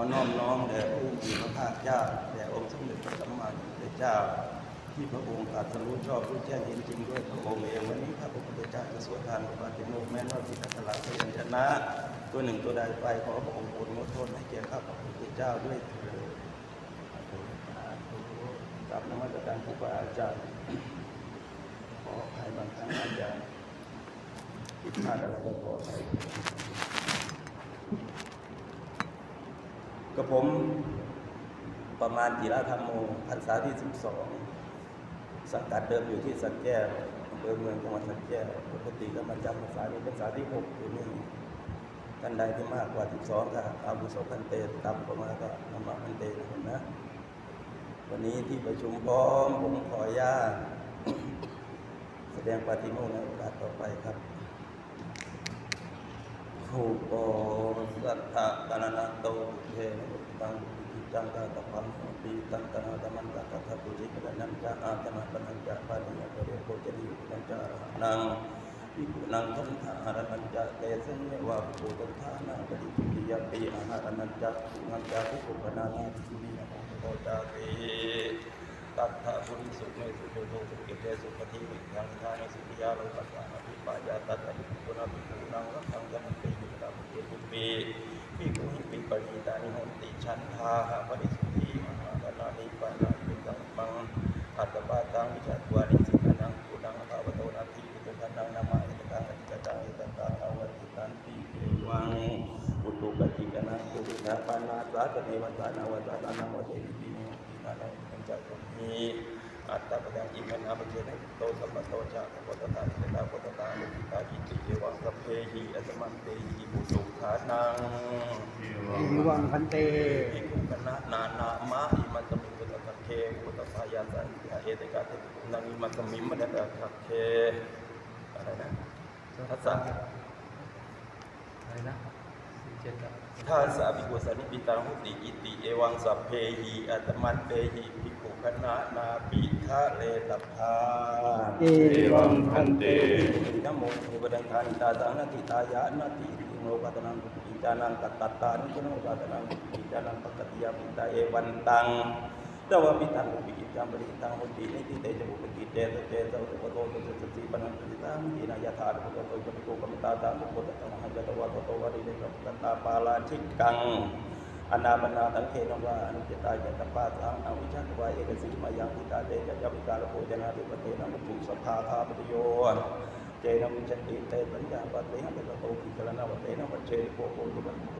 อน้อมน้อมแด่พระผู้มีพระภาคเจ้าแด่องค์สมเด็จพระสัมมาสัมพุทธเจ้า ที่พระองค์ตรัสรู้ชอบรู้แจ้งเห็นจริงด้วยพระองค์เองวันนี้พระพุทธเจ้าจะสวดทานพระติโมกแม้นว่าพิทักษ์ลาพยัญชนะ ตัวหนึ่งตัวใดไปขอพระองค์โปรดงดโทษให้แก่ข้าพระพุทธเจ้าด้วยเถิดกับนมัสการครูบาอาจารย์ขออภัยบางครั้งอาจารย์ผิดพลาดอะไรก็ขออภัย กับผมประมาณจิราธรรมโมพรรษาที่ 12 สังกัดเดิมอยู่ที่สักแก้วอำเภอเมืองจังหวัดสักแก้วปกติก็มาจำพรรษานี้พรรษาที่6อยู่นี่ท่านใดที่มากกว่า 12ก็อาวุโสพันเตต่ำกว่ามาก็ธรรมพันเตนะนะ วันนี้ที่ประชุมพร้อมผมขออนุญาตแสดงปฏิโมกข์ในโอกาสต่อไปครับภูโปสัทธะกานาโตเทนะบุตังบุติ จังกาตะพังปีตังตนาตมันตะกัตถปุริกะนันจะอาตนะปนัญจะปานิยะปะเรโกจริยุนันจะอรหันังวิปุนังทันทาอรนันจะเตสัญญวะปุตันทานาปฏิปุริยปีอาหารนันจะสุนันจะภิกขุปนานาภิกขุนะโตจารีตัทธะปุริสุเมสุโยโตสุกิเตสุปฏิวิยังทานสุริยาโลกัสสะอภิปายาตัตตะภิกขุนาภิกขุนังรักขังกัมปิยุตตะภิกขุปิ ภิกขุหิปิปริตานิโหนติชันทาหะปริสุทธิมหาปนานิปานาปิตังมังอัตตปาตังวิจัตวานิสิกนังกุนังภาวโตนาทิปิตุขันังนามาอิตตังอธิกตังอิตตังอาวติตันติเอวังอุตุกติกนังกุรินาปานาสาตเนวตานาวตานังวเตติปิโนตินานังปัญจกุมีอัตตปะยังอิมนาปเจนะโตสัมปโตจะโพตตาอิตาโพตตาลุกิตาอิติเอว สัพเพหิอัตมันเตหิปุสุขานังมีวังพันเตภิกขุคณะนานามะอิมัตมิปุตตะเคปุตตะสายาสันติเอเตกาเทปุนังอิมัตมิมมะนะตะเคอะไรนะทัสสะอะไรนะสิบเจ็ดครับ ทัสสะภิกขุสันนิปิตังหุติอิติเอวังสัพเพหิอัตมันเตหิภิกขุคณะนาปิทะเลตพาเอวังพันเตนะโมเทวดังทานิตาสังนาติตายะนาติติโนปัตนังปุติจานังตัตตตานุชโนปัตนังปุติจานังปกติยาปิตาเอวันตังตวะปิตังปุติจามปริตังปุตินิติเตจบุปติเตสเตสะอุปโตตุสติปนังปติตังทีนายถาปุตโตจปิโกกรรมตาตาปุปตตมหะจตโต โตวะริเนกัปตตาปาลาชิกังอนาบนาตังเทนวาอนุจตายตปาสังอวิชาตวาเอกสิมายังพิตาเตจยวิการโภจนาธิปเตนะมุตุสภาคาปติโยเจนะมุจติเตสัญญาปะเตหะเตโตกิจลนาวเตนะวัจเชโกโกตุบัน